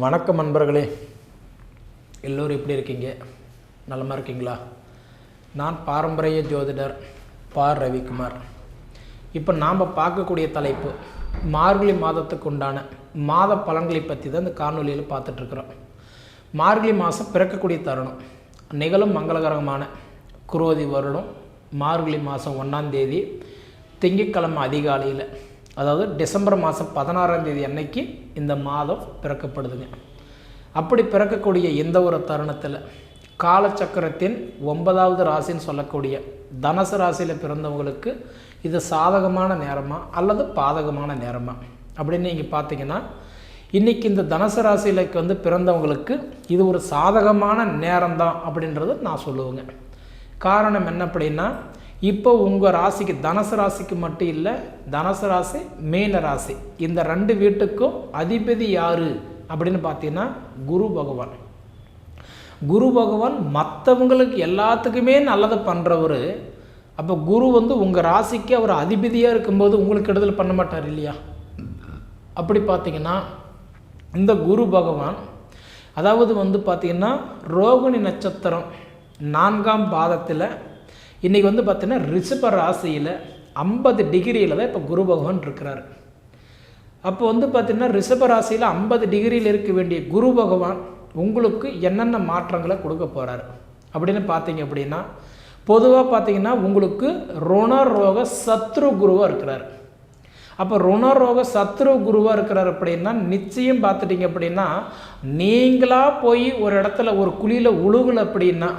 வணக்கம் நண்பர்களே. எல்லோரும் எப்படி இருக்கீங்க? நலமாக இருக்கீங்களா? நான் பாரம்பரிய ஜோதிடர் பா. ரவிக்குமார். இப்போ நாம் பார்க்கக்கூடிய தலைப்பு மார்கழி மாதத்துக்கு உண்டான மாத பலன்களை பற்றி தான் இந்த காணொலியில் பார்த்துட்ருக்குறோம் மார்கழி மாதம் பிறக்கக்கூடிய தருணம். நிகழும் மங்களகரமான குரோதி வருடம் மார்கழி மாதம் ஒன்றாம் தேதி திங்கட்கிழமை அதிகாலையில் அதாவது டிசம்பர் மாதம் பதினாறாம் தேதி அன்னைக்கு இந்த மாதம் பிறக்கப்படுதுங்க. அப்படி பிறக்கக்கூடிய எந்த ஒரு தருணத்தில்? காலச்சக்கரத்தின் ஒன்பதாவது ராசின்னு சொல்லக்கூடிய தனுசு ராசியில் பிறந்தவங்களுக்கு இது சாதகமான நேரமா அல்லது பாதகமான நேரமா? அப்படின்னு நீங்கள் பார்த்தீங்கன்னா இன்றைக்கி இந்த தனுசு ராசியிலக்கு வந்து பிறந்தவங்களுக்கு இது ஒரு சாதகமான நேரம்தான் அப்படின்றது நான் சொல்லுவேங்க. காரணம் என்ன அப்படின்னா இப்போ உங்கள் ராசிக்கு தனுசு ராசிக்கு மட்டும் இல்லை தனுசு ராசி மேன ராசி. இந்த ரெண்டு வீட்டுக்கும் அதிபதி யார் அப்படின்னு பார்த்தீங்கன்னா குரு பகவான். குரு பகவான் மற்றவங்களுக்கு எல்லாத்துக்குமே நல்லதை பண்ணுறவர் அப்போ குரு வந்து உங்கள் ராசிக்கு அவர் அதிபதியாக இருக்கும்போது உங்களுக்கு கெடுதல் பண்ண மாட்டார் இல்லையா? அப்படி பார்த்தீங்கன்னா இந்த குரு பகவான் அதாவது வந்து பார்த்திங்கன்னா ரோகிணி நட்சத்திரம் நான்காம் பாதத்தில் இன்றைக்கி வந்து பார்த்திங்கன்னா ரிஷப ராசியில் ஐம்பது டிகிரியில் தான் இப்போ குரு பகவான் இருக்கிறார். அப்போ வந்து பார்த்திங்கன்னா ரிஷப ராசியில் ஐம்பது டிகிரியில் இருக்க வேண்டிய குரு பகவான் உங்களுக்கு என்னென்ன மாற்றங்களை கொடுக்க போகிறாரு அப்படின்னு பார்த்தீங்க அப்படின்னா பொதுவாக பார்த்தீங்கன்னா உங்களுக்கு ருணரோக சத்ரு குருவாக இருக்கிறார். அப்போ ருணரோக சத்ரு குருவாக இருக்கிறார் அப்படின்னா நிச்சயம் பார்த்துட்டிங்க அப்படின்னா நீங்களாக போய் ஒரு இடத்துல ஒரு குழியில் உழுகலை அப்படின்னா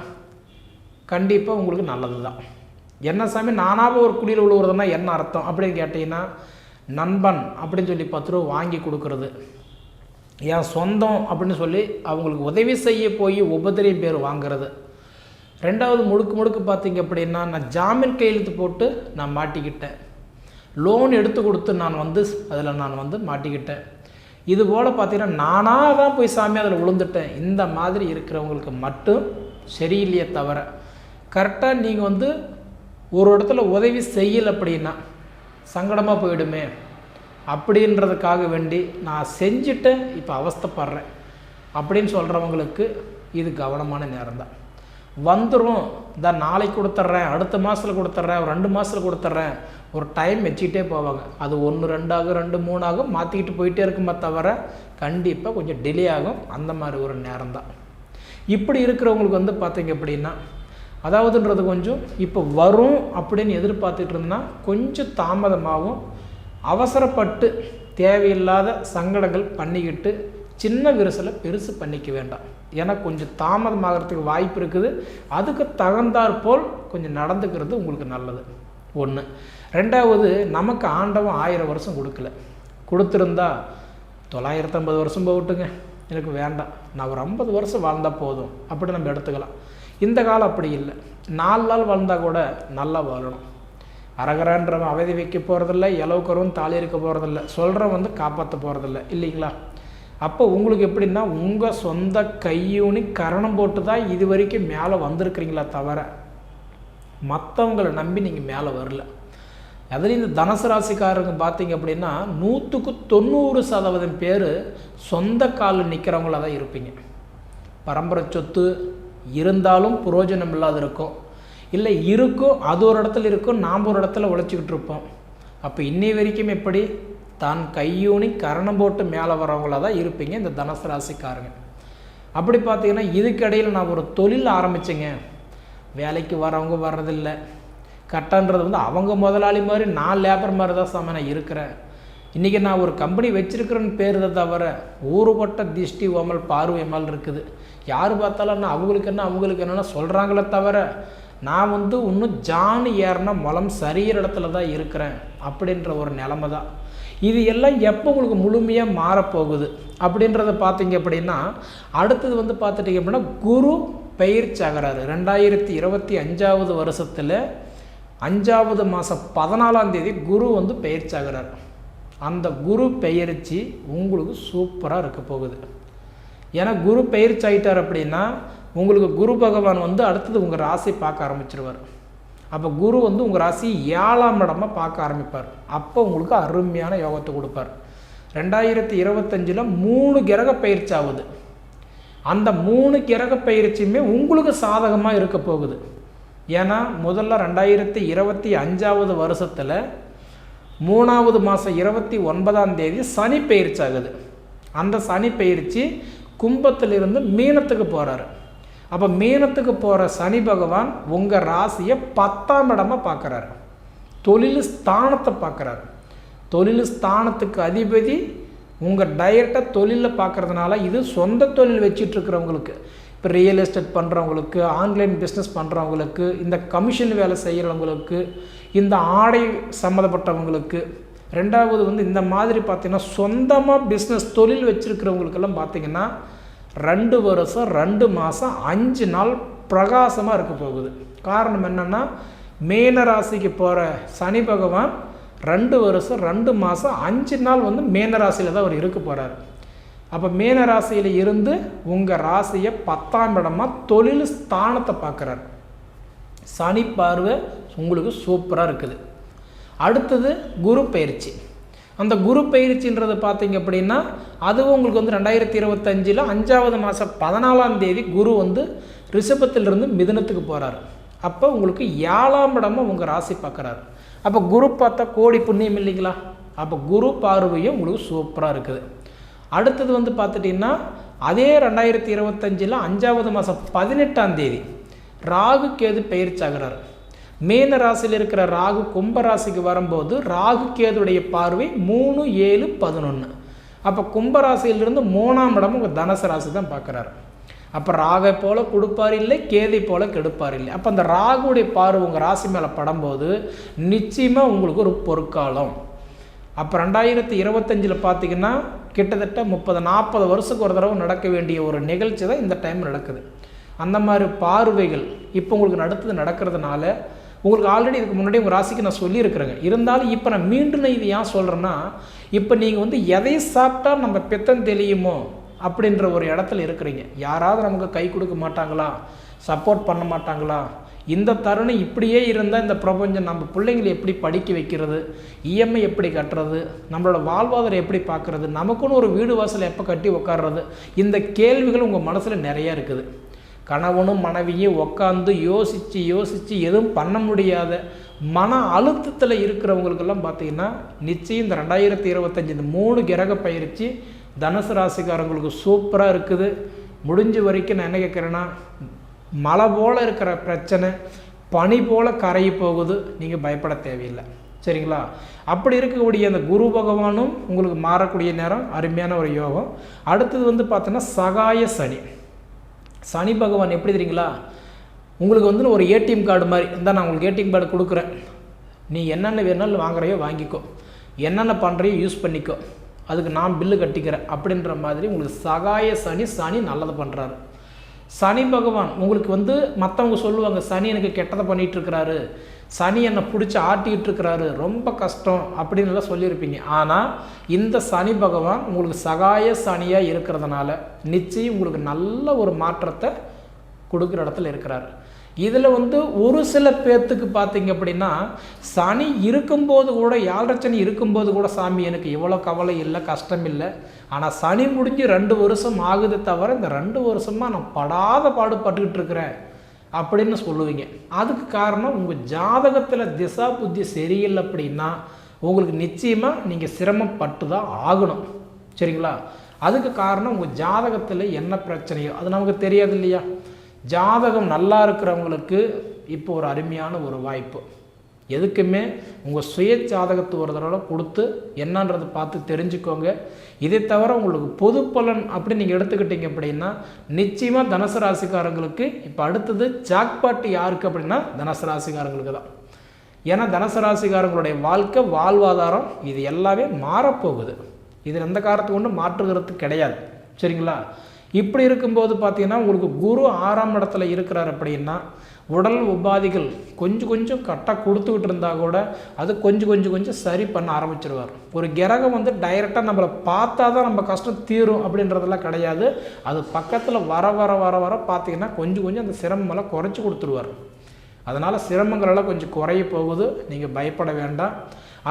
கண்டிப்பாக உங்களுக்கு நல்லது தான் என்ன சாமி நானாக ஒரு குழியில் உழுவுறதுன்னா என்ன அர்த்தம்? அப்படின்னு கேட்டிங்கன்னா நண்பன் அப்படின்னு சொல்லி பத்து ரூபா வாங்கி கொடுக்குறது. என் சொந்தம் அப்படின்னு சொல்லி அவங்களுக்கு உதவி செய்ய போய் உபதிரியம் பேர் வாங்குறது. ரெண்டாவது முழுக்க முழுக்க பார்த்தீங்க அப்படின்னா நான் ஜாமீன் கையெழுத்து போட்டு நான் மாட்டிக்கிட்டேன். லோன் எடுத்து கொடுத்து நான் வந்து அதில் நான் வந்து மாட்டிக்கிட்டேன். இது போல் பார்த்தீங்கன்னா நானாக தான் போய் சாமி அதில் விழுந்துட்டேன் இந்த மாதிரி இருக்கிறவங்களுக்கு மட்டும் சரியில்லையே தவிர கரெக்டாக நீங்கள் வந்து ஒரு இடத்துல உதவி செய்யலை அப்படின்னா சங்கடமாக போயிடுமே. அப்படின்றதுக்காக வேண்டி நான் செஞ்சுட்டேன் இப்போ அவஸ்தைப்படுறேன். அப்படின்னு சொல்கிறவங்களுக்கு இது கவனமான நேரம் தான் வந்துடும் இந்த நாளைக்கு கொடுத்துட்றேன் அடுத்த மாதத்தில் கொடுத்துட்றேன் ஒரு ரெண்டு மாதத்தில் கொடுத்துட்றேன். ஒரு டைம் வச்சுக்கிட்டே போவாங்க. அது ஒன்று ரெண்டாகும் ரெண்டு மூணாகும் மாற்றிக்கிட்டு போயிட்டே இருக்குமே தவிர கண்டிப்பாக கொஞ்சம் டிலே ஆகும். அந்த மாதிரி ஒரு நேரம் தான் இப்படி இருக்கிறவங்களுக்கு வந்து பார்த்தீங்க அப்படின்னா அதாவதுன்றது கொஞ்சம் இப்போ வரும் அப்படின்னு எதிர்பார்த்துட்டு இருந்தா கொஞ்சம் தாமதமாகவும் அவசரப்பட்டு தேவையில்லாத சங்கடங்கள் பண்ணிக்கிட்டு சின்ன விரிசலை பெருசு பண்ணிக்க வேண்டாம். ஏன்னா கொஞ்சம் தாமதமாகறதுக்கு வாய்ப்பு இருக்குது. அதுக்கு தகுந்தாற் போல் கொஞ்சம் நடந்துக்கிறது உங்களுக்கு நல்லது. ஒன்று ரெண்டாவது நமக்கு ஆண்டவன் ஆயிரம் வருஷம் கொடுக்கல. கொடுத்துருந்தா தொள்ளாயிரத்து ஐம்பது வருஷம் போகட்டுங்க. எனக்கு வேண்டாம். நான் ஒரு ஐம்பது வருஷம் வாழ்ந்தால் போதும். அப்படி நம்ம எடுத்துக்கலாம். இந்த காலம் அப்படி இல்லை. நாலு நாள் வாழ்ந்தால் கூட நல்லா வாழணும். அரகரான்றவன் அவதி வைக்க போகிறதில்ல இலவுக்கரும் தாலி இருக்க போகிறதில்ல சொல்கிறவன் வந்து காப்பாற்ற போகிறதில்ல இல்லைங்களா? அப்போ உங்களுக்கு எப்படின்னா உங்கள் சொந்த கையூனி கரணம் போட்டு தான் இது வரைக்கும் மேலே வந்திருக்கிறீங்களா தவிர மற்றவங்களை நம்பி நீங்கள் மேலே வரல. அதில் இந்த தனுசு ராசிக்காரங்க பார்த்தீங்க அப்படின்னா நூற்றுக்கு தொண்ணூறு சதவீதம் பேர் சொந்த காலில் நிற்கிறவங்களா தான் இருப்பீங்க. பரம்பரை சொத்து இருந்தாலும் புரோஜனம் இல்லாத இருக்கும். இல்லை இருக்கும் அது ஒரு இடத்துல இருக்கும் நாம் ஒரு இடத்துல உழைச்சிக்கிட்டு இருப்போம். அப்போ இன்னை வரைக்கும் எப்படி? தான் கையூனி கரணம் போட்டு மேலே வரவங்களா தான் இருப்பீங்க இந்த தனுசு ராசிக்காரங்க. அப்படி பார்த்தீங்கன்னா இதுக்கிடையில் நான் ஒரு தொழில் ஆரம்பித்தேங்க வேலைக்கு வரவங்க வர்றதில்ல. கட்டன்றது வந்து அவங்க முதலாளி மாதிரி நான் லேபர் மாதிரி தான் சாமி நான் இருக்கிறேன். இன்றைக்கி நான் ஒரு கம்பெனி வச்சுருக்கிறேன்னு பேர் தவிர ஊறுபட்ட திஷ்டி ஓமல் பார்வை மேல் இருக்குது. யார் பார்த்தாலும் என்ன அவங்களுக்கு என்ன அவங்களுக்கு என்னென்னா சொல்கிறாங்களே தவிர நான் வந்து இன்னும் ஜானு ஏறின மலம் சரியிற இடத்துல தான் இருக்கிறேன் அப்படின்ற ஒரு நிலமை தான். இது எல்லாம் எப்போ உங்களுக்கு முழுமையாக மாறப்போகுது அப்படின்றத பார்த்தீங்க அப்படின்னா அடுத்தது வந்து பார்த்துட்டிங்க அப்படின்னா குரு பயிற்சி ஆகிறாரு. ரெண்டாயிரத்தி இருபத்தி அஞ்சாவது வருஷத்தில் அஞ்சாவது மாதம் பதினாலாம் தேதி குரு வந்து பயிற்சி ஆகிறார். அந்த குரு பெயர்ச்சி உங்களுக்கு சூப்பராக இருக்க போகுது. ஏன்னா குரு பயிற்சி ஆகிட்டார் அப்படின்னா உங்களுக்கு குரு பகவான் வந்து அடுத்தது உங்கள் ராசி பார்க்க ஆரம்பிச்சிருவார். அப்போ குரு வந்து உங்கள் ராசி ஏழாம் இடமாக பார்க்க ஆரம்பிப்பார். அப்போ உங்களுக்கு அருமையான யோகத்தை கொடுப்பார். ரெண்டாயிரத்தி இருபத்தஞ்சில் மூணு கிரக பயிற்சி ஆகுது. அந்த மூணு கிரக பயிற்சியுமே உங்களுக்கு சாதகமாக இருக்க போகுது. ஏன்னா முதல்ல ரெண்டாயிரத்தி இருபத்தி அஞ்சாவது வருஷத்தில் மூணாவது மாதம் இருபத்தி ஒன்பதாம் தேதி சனி பயிற்சி ஆகுது. அந்த சனி பயிற்சி கும்பத்திலிருந்து மீனத்துக்கு போகிறாரு அப்போ மீனத்துக்கு போகிற சனி பகவான் உங்கள் ராசியை பத்தாம் இடமா பார்க்குறாரு. தொழில் ஸ்தானத்தை பார்க்குறாரு. தொழில் ஸ்தானத்துக்கு அதிபதி உங்கள் டைரெக்டாக தொழிலில் பார்க்குறதுனால இது சொந்த தொழில் வச்சிட்ருக்கிறவங்களுக்கு இப்போ ரியல் எஸ்டேட் பண்ணுறவங்களுக்கு ஆன்லைன் பிஸ்னஸ் பண்ணுறவங்களுக்கு இந்த கமிஷன் வேலை செய்கிறவங்களுக்கு இந்த ஆடை சம்மந்தப்பட்டவங்களுக்கு ரெண்டாவது வந்து இந்த மாதிரி பார்த்திங்கன்னா சொந்தமாக பிஸ்னஸ் தொழில் வச்சுருக்கிறவங்களுக்கெல்லாம் பார்த்திங்கன்னா ரெண்டு வருஷம் ரெண்டு மாதம் அஞ்சு நாள் பிரகாசமாக இருக்க போகுது. காரணம் என்னென்னா மேன ராசிக்கு போகிற சனி பகவான் ரெண்டு வருஷம் ரெண்டு மாதம் அஞ்சு நாள் வந்து மேன ராசியில் தான் அவர் இருக்க போகிறார் அப்போ மேன ராசியில் இருந்து உங்கள் ராசியை பத்தாம் இடமா தொழில் ஸ்தானத்தை பார்க்குறார். சனி பார்வை உங்களுக்கு சூப்பராக இருக்குது. அடுத்தது குரு பயிற்சி. அந்த குரு பயிற்சின்றது பார்த்தீங்க அப்படின்னா அதுவும் உங்களுக்கு வந்து ரெண்டாயிரத்தி இருபத்தஞ்சில் அஞ்சாவது மாதம் பதினாலாம் தேதி குரு வந்து ரிஷபத்திலிருந்து மிதனத்துக்கு போகிறார் அப்போ உங்களுக்கு ஏழாம் இடமா உங்கள் ராசி பார்க்குறாரு. அப்போ குரு பார்த்தா கோடி புண்ணியம் இல்லைங்களா? அப்போ குரு பார்வையும் உங்களுக்கு சூப்பராக இருக்குது. அடுத்தது வந்து பார்த்துட்டிங்கன்னா அதே ரெண்டாயிரத்தி இருபத்தஞ்சில் அஞ்சாவது மாதம் பதினெட்டாம் தேதி ராகு கேது பயிற்சி ஆகிறார். மீன ராசியில் இருக்கிற ராகு கும்ப ராசிக்கு வரும்போது ராகு கேதுடைய பார்வை மூணு ஏழு பதினொன்று அப்போ கும்ப ராசியிலிருந்து மூணாம் இடம் உங்கள் தனுசு ராசி தான் பார்க்குறாரு. அப்போ ராகை போல் கொடுப்பார் இல்லை கேதை போல கெடுப்பார் இல்லை. அப்போ அந்த ராகுடைய பார்வை உங்கள் ராசி மேலே படும்போது நிச்சயமாக உங்களுக்கு ஒரு பொற்காலம். அப்போ ரெண்டாயிரத்தி இருபத்தஞ்சில் பார்த்தீங்கன்னா கிட்டத்தட்ட முப்பது நாற்பது வருஷத்துக்கு ஒரு தடவை நடக்க வேண்டிய ஒரு நிகழ்ச்சி தான் இந்த டைம் நடக்குது. அந்த மாதிரி பார்வைகள் இப்போ உங்களுக்கு நடத்துது நடக்கிறதுனால உங்களுக்கு ஆல்ரெடி இதுக்கு முன்னாடி உங்கள் ராசிக்கு நான் சொல்லியிருக்கிறேங்க. இருந்தாலும் இப்போ நான் மீண்டும் நான் இது ஏன் சொல்கிறேன்னா இப்போ நீங்கள் வந்து எதை சாப்பிட்டா நம்ம பித்தம் தெளியுமோ அப்படின்ற ஒரு இடத்துல இருக்கிறீங்க. யாராவது நமக்கு கை கொடுக்க மாட்டாங்களா? சப்போர்ட் பண்ண மாட்டாங்களா? இந்த தருணம் இப்படியே இருந்தால் இந்த பிரபஞ்சம் நம்ம பிள்ளைங்களை எப்படி படிக்க வைக்கிறது? இஎம்ஐ எப்படி கட்டுறது? நம்மளோட வாழ்வாதாரம் எப்படி பார்க்குறது? நமக்குன்னு ஒரு வீடு வாசல் எப்போ கட்டி உட்கார்றது இந்த கேள்விகள் உங்கள் மனசில் நிறையா இருக்குது. கணவனும் மனைவியும் உட்காந்து யோசித்து யோசித்து எதுவும் பண்ண முடியாத மன அழுத்தத்தில் இருக்கிறவங்களுக்கெல்லாம் பார்த்தீங்கன்னா நிச்சயம் இந்த ரெண்டாயிரத்தி இருபத்தஞ்சி இந்த மூணு கிரக பயிற்சி தனுசு ராசிக்காரங்களுக்கு சூப்பராக இருக்குது. முடிஞ்ச வரைக்கும் நான் என்ன கேட்குறேன்னா மழை போல் இருக்கிற பிரச்சனை பனி போல் கரையி போகுது நீங்கள் பயப்பட தேவையில்லை. சரிங்களா? அப்படி இருக்கக்கூடிய அந்த குரு பகவானும் உங்களுக்கு மாறக்கூடிய நேரம் அருமையான ஒரு யோகம். அடுத்தது வந்து பார்த்தோன்னா சகாய சனி. சனி பகவான் எப்படி தெரியுங்களா? உங்களுக்கு வந்து ஒரு ஏடிஎம் கார்டு மாதிரி இருந்தால் நான் உங்களுக்கு ஏடிஎம் கார்டு கொடுக்குறேன். நீ என்னென்ன வேணாலும் வாங்குறையோ வாங்கிக்கோ. என்னென்ன பண்ணுறையோ யூஸ் பண்ணிக்கோ. அதுக்கு நான் பில்லு கட்டிக்கிறேன் அப்படின்ற மாதிரி உங்களுக்கு சகாய சனி சனி நல்லது பண்ணுறாரு சனி பகவான் உங்களுக்கு வந்து மற்றவங்க சொல்லுவாங்க சனி எனக்கு கெட்டதை பண்ணிகிட்ருக்கிறாரு சனி என்னை பிடிச்சி ஆட்டிகிட்டு இருக்கிறாரு ரொம்ப கஷ்டம் அப்படின்னு எல்லாம் சொல்லியிருப்பீங்க. ஆனால் இந்த சனி பகவான் உங்களுக்கு சகாய சனியாக இருக்கிறதுனால நிச்சயம் உங்களுக்கு நல்ல ஒரு மாற்றத்தை கொடுக்குற இடத்துல இருக்கிறாரு. இதில் வந்து ஒரு சில பேர்த்துக்கு பார்த்தீங்க அப்படின்னா சனி இருக்கும்போது கூட யாழ்ரச்சனி இருக்கும்போது கூட சாமி எனக்கு இவ்வளோ கவலை இல்லை கஷ்டம் இல்லை. ஆனால் சனி முடிஞ்சு ரெண்டு வருஷம் ஆகுது தவிர இந்த ரெண்டு வருஷமாக நான் படாத பாடுபட்டுக்கிட்டு இருக்கிறேன் அப்படின்னு சொல்லுவீங்க. அதுக்கு காரணம் உங்கள் ஜாதகத்தில் திசா புத்தி சரியில்லை அப்படின்னா உங்களுக்கு நிச்சயமாக நீங்கள் சிரமப்பட்டு தான் ஆகணும். சரிங்களா? அதுக்கு காரணம் உங்கள் ஜாதகத்தில் என்ன பிரச்சனையோ அது நமக்கு தெரியாது இல்லையா? ஜாதகம் நல்லா இருக்கிறவங்களுக்கு இப்போ ஒரு அருமையான ஒரு வாய்ப்பு. எதுக்குமே உங்கள் சுய ஜாதகத்தை ஒரு தடவை கொடுத்து என்னன்றதை பார்த்து தெரிஞ்சுக்கோங்க. இதை தவிர உங்களுக்கு பொது பலன் அப்படி நீங்கள் எடுத்துக்கிட்டீங்க அப்படின்னா நிச்சயமாக தனுசு ராசிக்காரங்களுக்கு இப்போ அடுத்தது ஜாக்பாட்டு யாருக்கு அப்படின்னா தனுசு ராசிக்காரங்களுக்கு தான். ஏன்னா தனுசு ராசிக்காரங்களுடைய வாழ்க்கை வாழ்வாதாரம் இது எல்லாமே மாறப்போகுது. இதில் எந்த காரணத்துக்கு ஒன்றும் மாற்றுகிறது கிடையாது. சரிங்களா? இப்படி இருக்கும்போது பார்த்தீங்கன்னா உங்களுக்கு குரு ஆறாம் இடத்துல இருக்கிறார் அப்படின்னா உடல் உபாதிகள் கொஞ்சம் கொஞ்சம் கரெக்டாக கொடுத்துக்கிட்டு இருந்தால் கூட அது கொஞ்சம் கொஞ்சம் கொஞ்சம் சரி பண்ண ஆரம்பிச்சிருவார். ஒரு கிரகம் வந்து டைரெக்டாக நம்மளை பார்த்தா தான் நம்ம கஷ்டம் தீரும் அப்படின்றதெல்லாம் கிடையாது. அது பக்கத்தில் வர வர வர வர பார்த்தீங்கன்னா கொஞ்சம் கொஞ்சம் அந்த சிரமமெல்லாம் குறைச்சி கொடுத்துருவார். அதனால் சிரமங்களெல்லாம் கொஞ்சம் குறைய போகுது. நீங்கள் பயப்பட வேண்டாம்.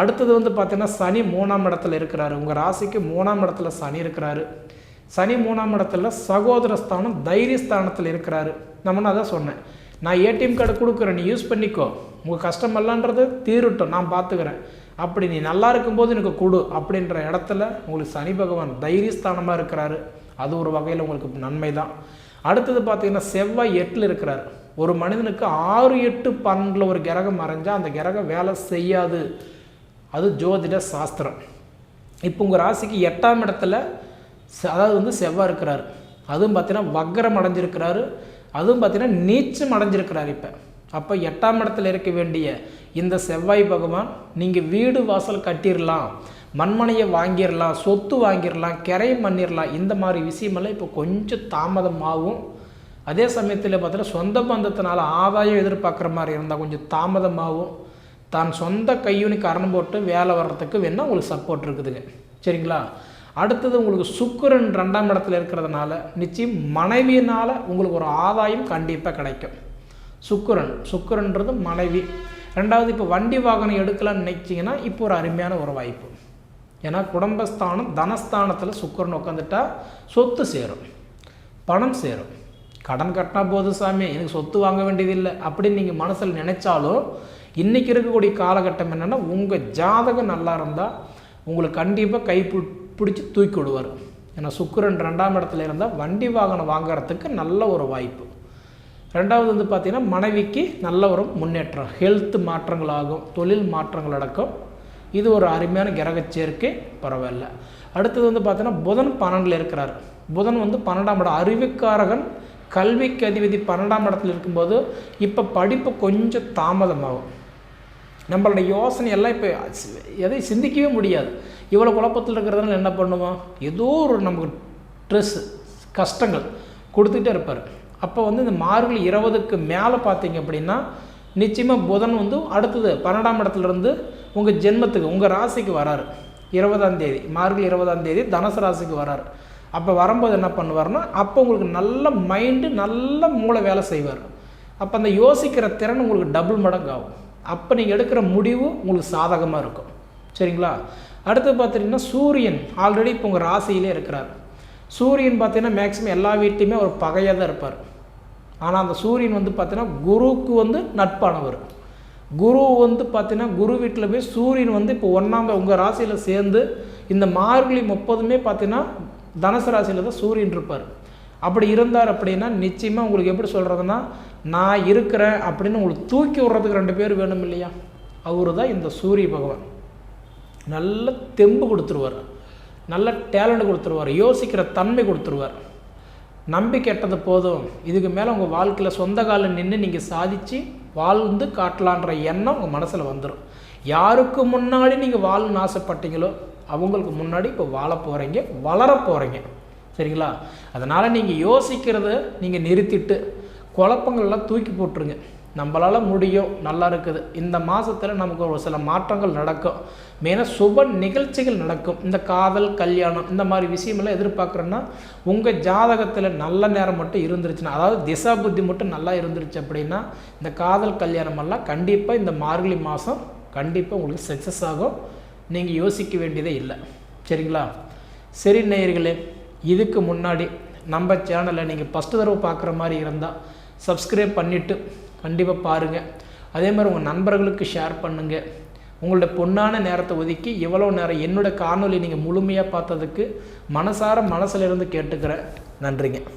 அடுத்தது வந்து பார்த்தீங்கன்னா சனி மூணாம் இடத்துல இருக்கிறாரு. உங்கள் ராசிக்கு மூணாம் இடத்துல சனி இருக்கிறாரு. சனி மூணாம் இடத்துல சகோதர ஸ்தானம் தைரியஸ்தானத்தில் இருக்கிறாரு. நம்ம நான் தான் சொன்னேன். நான் ஏடிஎம் கார்டு கொடுக்குறேன் நீ யூஸ் பண்ணிக்கோ. உங்கள் கஷ்டமெல்லான்றது தீருட்டும் நான் பார்த்துக்கிறேன் அப்படி நீ நல்லா இருக்கும்போது எனக்கு கொடு அப்படின்ற இடத்துல உங்களுக்கு சனி பகவான் தைரியஸ்தானமாக இருக்கிறாரு. அது ஒரு வகையில் உங்களுக்கு நன்மை தான் அடுத்தது பார்த்தீங்கன்னா செவ்வாய் எட்டில் இருக்கிறார். ஒரு மனிதனுக்கு ஆறு எட்டு பன்னெண்டில் ஒரு கிரகம் மறைஞ்சால் அந்த கிரகம் வேலை செய்யாது. அது ஜோதிட சாஸ்திரம். இப்போ உங்கள் ராசிக்கு எட்டாம் இடத்துல அதாவது வந்து செவ்வாய் இருக்கிறார். அதுவும் பார்த்தீங்கன்னா வக்கரம் அடைஞ்சிருக்கிறாரு. அதுவும் பார்த்தீங்கன்னா நீச்சம் அடைஞ்சிருக்கிறார் இப்போ. அப்போ எட்டாம் இடத்துல இருக்க வேண்டிய இந்த செவ்வாய் பகவான் நீங்கள் வீடு வாசல் கட்டிடலாம் மண்மனையை வாங்கிடலாம் சொத்து வாங்கிடலாம் கிரையம் பண்ணிடலாம் இந்த மாதிரி விஷயமெல்லாம் இப்போ கொஞ்சம் தாமதமாகும் அதே சமயத்தில் பார்த்தீங்கன்னா சொந்த பந்தத்தினால ஆதாயம் எதிர்பார்க்குற மாதிரி இருந்தால் கொஞ்சம் தாமதமாகும் தான் சொந்த கையுனி கரணம் போட்டு வேலை வர்றதுக்கு வேணால் உங்களுக்கு சப்போர்ட் இருக்குதுங்க. சரிங்களா? அடுத்தது உங்களுக்கு சுக்கரன் ரெண்டாம் இடத்துல இருக்கிறதுனால நிச்சயம் மனைவியினால் உங்களுக்கு ஒரு ஆதாயம் கண்டிப்பாக கிடைக்கும். சுக்கரன் சுக்கரன்றது மனைவி. ரெண்டாவது இப்போ வண்டி வாகனம் எடுக்கலான்னு நினச்சிங்கன்னா இப்போ ஒரு அருமையான ஒரு வாய்ப்பு. ஏன்னா குடும்பஸ்தானம் தனஸ்தானத்தில் சுக்கரன் உட்காந்துட்டா சொத்து சேரும். பணம் சேரும். கடன் கட்டினா போது சாமி எனக்கு சொத்து வாங்க வேண்டியதில்லை அப்படின்னு நீங்கள் மனசில் நினைச்சாலும் இன்றைக்கி இருக்கக்கூடிய காலகட்டம் என்னென்னா உங்கள் ஜாதகம் நல்லா இருந்தால் உங்களுக்கு கண்டிப்பாக கைப்பு பிடிச்சி தூக்கி விடுவார். ஏன்னா சுக்கரன் ரெண்டாம் இடத்துல இருந்தால் வண்டி வாகனம் வாங்குறதுக்கு நல்ல ஒரு வாய்ப்பு. ரெண்டாவது வந்து பார்த்திங்கன்னா மனைவிக்கு நல்ல ஒரு முன்னேற்றம். ஹெல்த் மாற்றங்கள் ஆகும் தொழில் மாற்றங்கள் அடக்கும். இது ஒரு அருமையான கிரக சேர்க்கை பரவாயில்ல. அடுத்தது வந்து பார்த்தீங்கன்னா புதன் பன்னெண்டில் இருக்கிறார். புதன் வந்து பன்னெண்டாம் இடம் அறிவுக்காரகன். கல்விக்கு அதிபதி பன்னெண்டாம் இடத்துல இருக்கும்போது இப்போ படிப்பு கொஞ்சம் தாமதமாகும். நம்மளோட யோசனை எல்லாம் இப்போ எதை சிந்திக்கவே முடியாது. இவ்வளோ குழப்பத்தில் இருக்கிறதுனால என்ன பண்ணுவோம்? ஏதோ ஒரு நமக்கு ஸ்ட்ரெஸ் கஷ்டங்கள் கொடுத்துக்கிட்டே இருப்பார். அப்போ வந்து இந்த மார்கழி இருபதுக்கு மேலே பார்த்தீங்க அப்படின்னா நிச்சயமாக புதன் வந்து அடுத்தது பன்னெண்டாம் இடத்துலேருந்து உங்கள் ஜென்மத்துக்கு உங்கள் ராசிக்கு வராரு. இருபதாம் தேதி மார்கழி இருபதாம் தேதி தனுசு ராசிக்கு வராரு. அப்போ வரும்போது என்ன பண்ணுவார்னா அப்போ உங்களுக்கு நல்ல மைண்டு நல்ல மூளை வேலை செய்வார். அப்போ அந்த யோசிக்கிற திறன் உங்களுக்கு டபுள் மடங்கு ஆகும் அப்போ நீங்கள் எடுக்கிற முடிவு உங்களுக்கு சாதகமாக இருக்கும். சரிங்களா? அடுத்து பார்த்துட்டிங்கன்னா சூரியன் ஆல்ரெடி இப்போ உங்கள் ராசியிலே இருக்கிறார். சூரியன் பார்த்தீங்கன்னா மேக்ஸிமம் எல்லா வீட்லேயுமே ஒரு பகையாக தான் இருப்பார். ஆனால் அந்த சூரியன் வந்து பார்த்தீங்கன்னா குருவுக்கு வந்து நட்பானவர். குரு வந்து பார்த்தீங்கன்னா குரு வீட்டில் போய் சூரியன் வந்து இப்போ ஒன்றாம் உங்கள் ராசியில் சேர்ந்து இந்த மார்கழி முப்பதுமே பார்த்தீங்கன்னா தனுசு ராசியில் தான் சூரியன் இருப்பார். அப்படி இருந்தார் அப்படின்னா நிச்சயமாக உங்களுக்கு எப்படி சொல்கிறதுனா நான் இருக்கிறேன் அப்படின்னு உங்களுக்கு தூக்கி விட்றதுக்கு ரெண்டு பேர் வேணும் இல்லையா? அவர் தான் இந்த சூரிய பகவான். நல்ல தெம்பு கொடுத்துருவார். நல்ல டேலண்ட் கொடுத்துருவார். யோசிக்கிற தன்மை கொடுத்துருவார். நம்பி கெட்டது போதும். இதுக்கு மேலே உங்கள் வாழ்க்கையில் சொந்த காலில் நின்று நீங்கள் சாதித்து வாழ்ந்து காட்டலான்ற எண்ணம் உங்கள் மனசில் வந்துடும் யாருக்கு முன்னாடி நீங்கள் வாழணும்னு ஆசைப்பட்டீங்களோ அவங்களுக்கு முன்னாடி இப்போ வாழ போகிறீங்க வளர போகிறீங்க சரிங்களா? அதனால் நீங்கள் யோசிக்கிறத நீங்கள் நிறுத்திட்டு குழப்பங்கள்லாம் தூக்கி போட்டுருங்க. நம்மளால் முடியும் நல்லா இருக்குது. இந்த மாதத்தில் நமக்கு ஒரு சில மாற்றங்கள் நடக்கும். மெயினாக சுப நிகழ்ச்சிகள் நடக்கும். இந்த காதல் கல்யாணம் இந்த மாதிரி விஷயமெல்லாம் எதிர்பார்க்குறேன்னா உங்கள் ஜாதகத்தில் நல்ல நேரம் மட்டும் இருந்துருச்சுன்னா அதாவது திசா புத்தி மட்டும் நல்லா இருந்துருச்சு அப்படின்னா இந்த காதல் கல்யாணமெல்லாம் கண்டிப்பாக இந்த மார்கழி மாதம் கண்டிப்பாக உங்களுக்கு சக்ஸஸ் ஆகும். நீங்கள் யோசிக்க வேண்டியதே இல்லை. சரிங்களா? சரி நேயர்களே இதுக்கு முன்னாடி நம்ம சேனலை நீங்கள் ஃபஸ்ட்டு தடவை பார்க்குற மாதிரி இருந்தால் சப்ஸ்கிரைப் பண்ணிவிட்டு கண்டிப்பாக பாருங்கள் அதே மாதிரி உங்கள் நண்பர்களுக்கு ஷேர் பண்ணுங்கள் உங்களோட பொண்ணான நேரத்தை ஒதுக்கி எவ்வளோ நேரம் என்னோடய காணொலி நீங்கள் முழுமையாக பார்த்ததுக்கு மனசார மனசிலிருந்து கேட்டுக்கிறேன். நன்றிங்க.